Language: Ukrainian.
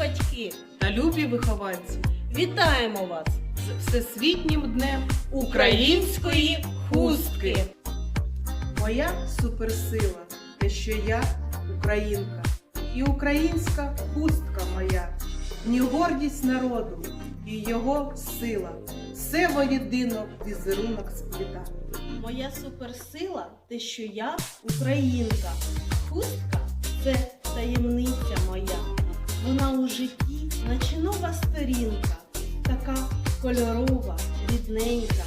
батьки, та любі вихованці вітаємо вас з Всесвітнім днем української хустки. Моя суперсила, те, що я українка, і українська хустка моя, ні гордість народу і його сила. Все воєдино візерунок спліта. Моя суперсила те, що я українка. Хустка це таємниця у житті, начинова сторінка, така кольорова, рідненька.